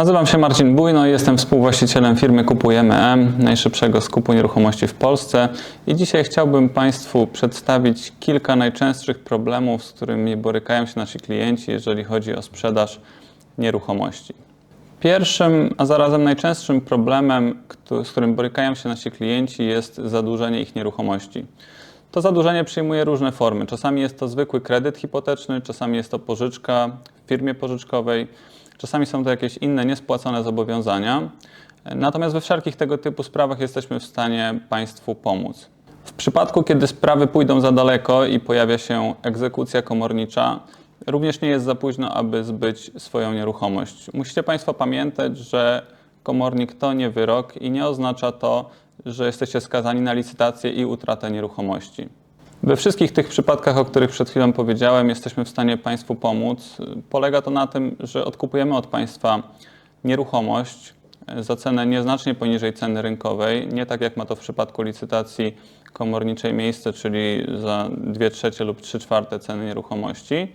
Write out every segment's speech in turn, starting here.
Nazywam się Marcin Bujno jestem współwłaścicielem firmy Kupujemy M, najszybszego skupu nieruchomości w Polsce. I dzisiaj chciałbym Państwu przedstawić kilka najczęstszych problemów, z którymi borykają się nasi klienci, jeżeli chodzi o sprzedaż nieruchomości. Pierwszym, a zarazem najczęstszym problemem, z którym borykają się nasi klienci, jest zadłużenie ich nieruchomości. To zadłużenie przyjmuje różne formy. Czasami jest to zwykły kredyt hipoteczny, czasami jest to pożyczka w firmie pożyczkowej, czasami są to jakieś inne niespłacone zobowiązania. Natomiast we wszelkich tego typu sprawach jesteśmy w stanie Państwu pomóc. W przypadku, kiedy sprawy pójdą za daleko i pojawia się egzekucja komornicza, również nie jest za późno, aby zbyć swoją nieruchomość. Musicie Państwo pamiętać, że komornik to nie wyrok i nie oznacza to, że jesteście skazani na licytację i utratę nieruchomości. We wszystkich tych przypadkach, o których przed chwilą powiedziałem, jesteśmy w stanie Państwu pomóc. Polega to na tym, że odkupujemy od Państwa nieruchomość za cenę nieznacznie poniżej ceny rynkowej, nie tak jak ma to w przypadku licytacji komorniczej miejsce, czyli za 2 trzecie lub 3 czwarte ceny nieruchomości.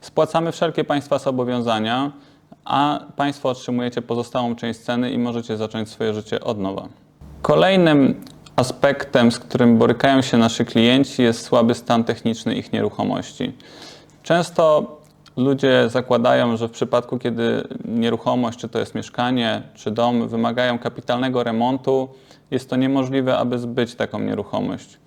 Spłacamy wszelkie Państwa zobowiązania, a Państwo otrzymujecie pozostałą część ceny i możecie zacząć swoje życie od nowa. Kolejnym aspektem, z którym borykają się nasi klienci, jest słaby stan techniczny ich nieruchomości. Często ludzie zakładają, że w przypadku, kiedy nieruchomość, czy to jest mieszkanie, czy dom, wymagają kapitalnego remontu, jest to niemożliwe, aby zbyć taką nieruchomość.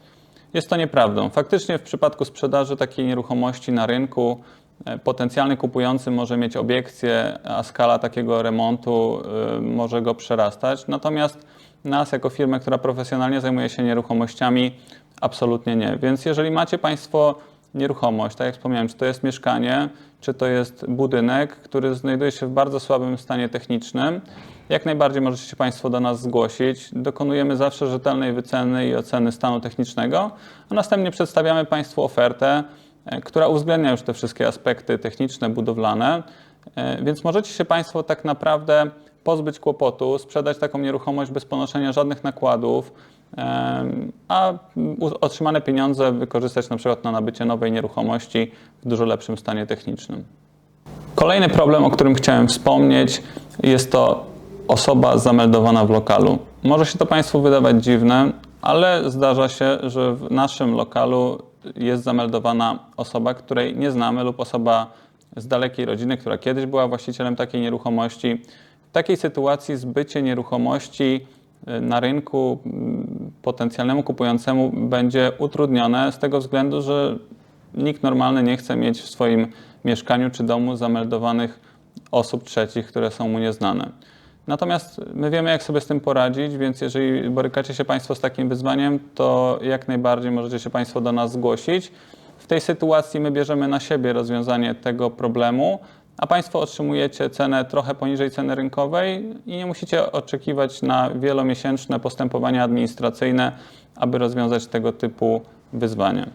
Jest to nieprawdą. Faktycznie w przypadku sprzedaży takiej nieruchomości na rynku e, potencjalny kupujący może mieć obiekcje, a skala takiego remontu e, może go przerastać. Natomiast nas, jako firmę, która profesjonalnie zajmuje się nieruchomościami, absolutnie nie. Więc jeżeli macie Państwo nieruchomość, tak jak wspomniałem, czy to jest mieszkanie, czy to jest budynek, który znajduje się w bardzo słabym stanie technicznym, jak najbardziej możecie się Państwo do nas zgłosić. Dokonujemy zawsze rzetelnej wyceny i oceny stanu technicznego, a następnie przedstawiamy Państwu ofertę, e, która uwzględnia już te wszystkie aspekty techniczne, budowlane. E, Więc możecie się Państwo tak naprawdę pozbyć kłopotu, sprzedać taką nieruchomość bez ponoszenia żadnych nakładów, a otrzymane pieniądze wykorzystać na przykład na nabycie nowej nieruchomości w dużo lepszym stanie technicznym. Kolejny problem, o którym chciałem wspomnieć, jest to osoba zameldowana w lokalu. Może się to Państwu wydawać dziwne, ale zdarza się, że w naszym lokalu jest zameldowana osoba, której nie znamy, lub osoba z dalekiej rodziny, która kiedyś była właścicielem takiej nieruchomości. Takiej sytuacji zbycie nieruchomości y, na rynku mm, potencjalnemu kupującemu będzie utrudnione z tego względu, że nikt normalny nie chce mieć w swoim mieszkaniu czy domu zameldowanych osób trzecich, które są mu nieznane. Natomiast my wiemy, jak sobie z tym poradzić, więc jeżeli borykacie się Państwo z takim wyzwaniem, to jak najbardziej możecie się Państwo do nas zgłosić. W tej sytuacji my bierzemy na siebie rozwiązanie tego problemu, a Państwo otrzymujecie cenę trochę poniżej ceny rynkowej i nie musicie oczekiwać na wielomiesięczne postępowania administracyjne, aby rozwiązać tego typu wyzwanie.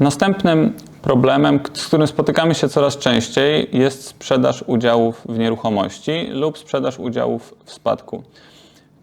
Następnym problemem, z którym spotykamy się coraz częściej, jest sprzedaż udziałów w nieruchomości lub sprzedaż udziałów w spadku.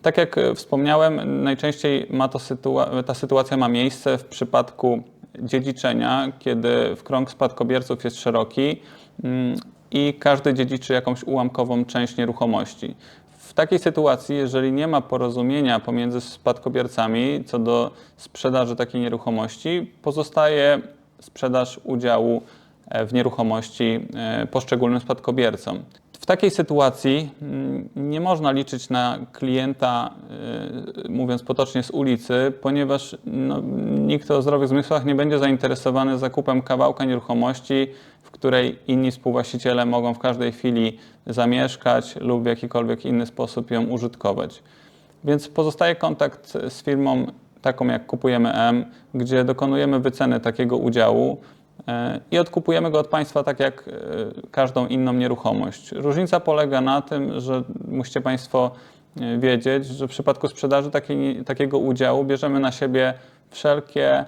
Tak jak e, wspomniałem, najczęściej ma to sytua- ta sytuacja ma miejsce w przypadku dziedziczenia, kiedy w krąg spadkobierców jest szeroki mm, i każdy dziedziczy jakąś ułamkową część nieruchomości. W takiej sytuacji, jeżeli nie ma porozumienia pomiędzy spadkobiercami co do sprzedaży takiej nieruchomości, pozostaje sprzedaż udziału e, w nieruchomości e, poszczególnym spadkobiercom. W takiej sytuacji mm, nie można liczyć na klienta, e, mówiąc potocznie, z ulicy, ponieważ no, nikt o zdrowych zmysłach nie będzie zainteresowany zakupem kawałka nieruchomości, której inni współwłaściciele mogą w każdej chwili zamieszkać lub w jakikolwiek inny sposób ją użytkować. Więc pozostaje kontakt z firmą taką jak Kupujemy M, gdzie dokonujemy wyceny takiego udziału e, i odkupujemy go od państwa tak jak e, każdą inną nieruchomość. Różnica polega na tym, że musicie państwo e, wiedzieć, że w przypadku sprzedaży takiego udziału bierzemy na siebie wszelkie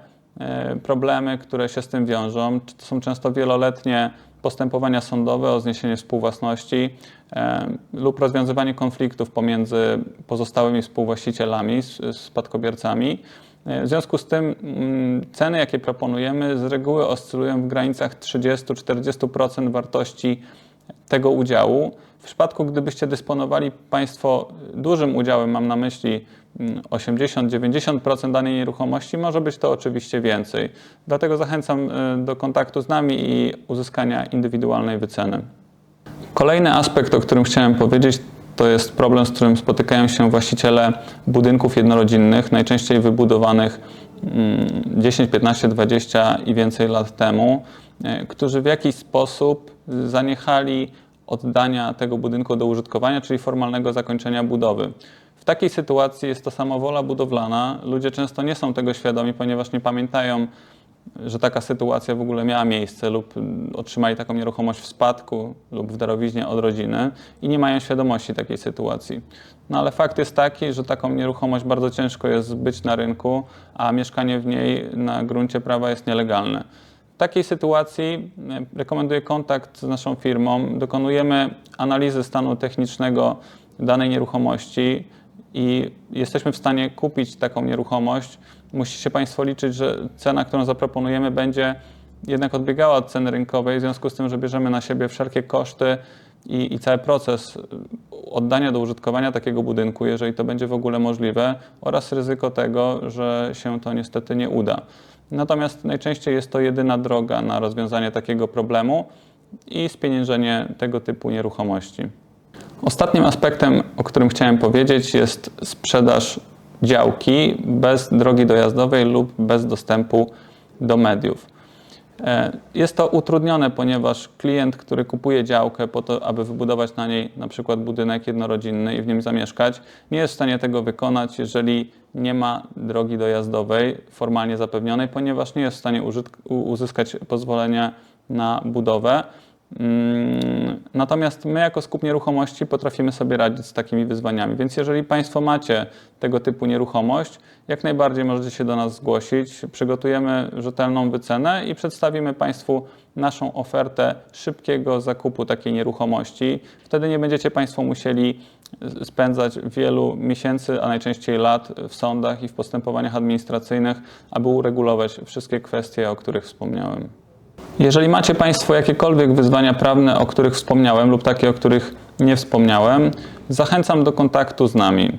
problemy, które się z tym wiążą. To są często wieloletnie postępowania sądowe o zniesienie współwłasności e, lub rozwiązywanie konfliktów pomiędzy pozostałymi współwłaścicielami, s- spadkobiercami. E, W związku z tym mm, ceny, jakie proponujemy, z reguły oscylują w granicach 30-40% wartości tego udziału. W przypadku, gdybyście dysponowali Państwo dużym udziałem, mam na myśli mm, 80-90% danej nieruchomości, może być to oczywiście więcej. Dlatego zachęcam y, do kontaktu z nami i uzyskania indywidualnej wyceny. Kolejny aspekt, o którym chciałem powiedzieć, to jest problem, z którym spotykają się właściciele budynków jednorodzinnych, najczęściej wybudowanych mm, 10, 15, 20 i więcej lat temu, e, którzy w jakiś sposób zaniechali oddania tego budynku do użytkowania, czyli formalnego zakończenia budowy. W takiej sytuacji jest to samowola budowlana. Ludzie często nie są tego świadomi, ponieważ nie pamiętają, że taka sytuacja w ogóle miała miejsce lub otrzymali taką nieruchomość w spadku lub w darowiźnie od rodziny i nie mają świadomości takiej sytuacji. No ale fakt jest taki, że taką nieruchomość bardzo ciężko jest zbyć na rynku, a mieszkanie w niej na gruncie prawa jest nielegalne. W takiej sytuacji e, rekomenduję kontakt z naszą firmą. Dokonujemy analizy stanu technicznego danej nieruchomości i jesteśmy w stanie kupić taką nieruchomość. Musicie Państwo liczyć, że cena, którą zaproponujemy, będzie jednak odbiegała od ceny rynkowej, w związku z tym, że bierzemy na siebie wszelkie koszty i, i cały proces oddania do użytkowania takiego budynku, jeżeli to będzie w ogóle możliwe, oraz ryzyko tego, że się to niestety nie uda. Natomiast najczęściej jest to jedyna droga na rozwiązanie takiego problemu i spieniężenie tego typu nieruchomości. Ostatnim aspektem, o którym chciałem powiedzieć, jest sprzedaż działki bez drogi dojazdowej lub bez dostępu do mediów. E, Jest to utrudnione, ponieważ klient, który kupuje działkę po to, aby wybudować na niej na przykład budynek jednorodzinny i w nim zamieszkać, nie jest w stanie tego wykonać, jeżeli nie ma drogi dojazdowej formalnie zapewnionej, ponieważ nie jest w stanie uzyskać pozwolenia na budowę. Mm, Natomiast my, jako skup nieruchomości, potrafimy sobie radzić z takimi wyzwaniami. Więc jeżeli Państwo macie tego typu nieruchomość, jak najbardziej możecie się do nas zgłosić. Przygotujemy rzetelną wycenę i przedstawimy Państwu naszą ofertę szybkiego zakupu takiej nieruchomości. Wtedy nie będziecie Państwo musieli spędzać wielu miesięcy, a najczęściej lat w sądach i w postępowaniach administracyjnych, aby uregulować wszystkie kwestie, o których wspomniałem. Jeżeli macie Państwo jakiekolwiek wyzwania prawne, o których wspomniałem, lub takie, o których nie wspomniałem, zachęcam do kontaktu z nami.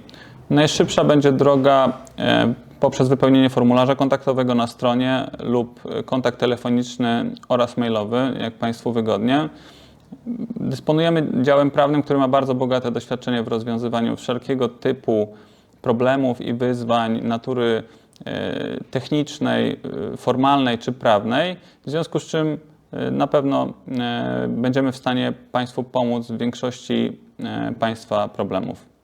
Najszybsza będzie droga e, poprzez wypełnienie formularza kontaktowego na stronie lub kontakt telefoniczny oraz mailowy, jak Państwu wygodnie. Dysponujemy działem prawnym, który ma bardzo bogate doświadczenie w rozwiązywaniu wszelkiego typu problemów i wyzwań natury e, technicznej, e, formalnej czy prawnej, w związku z czym e, na pewno będziemy w stanie Państwu pomóc w większości Państwa problemów.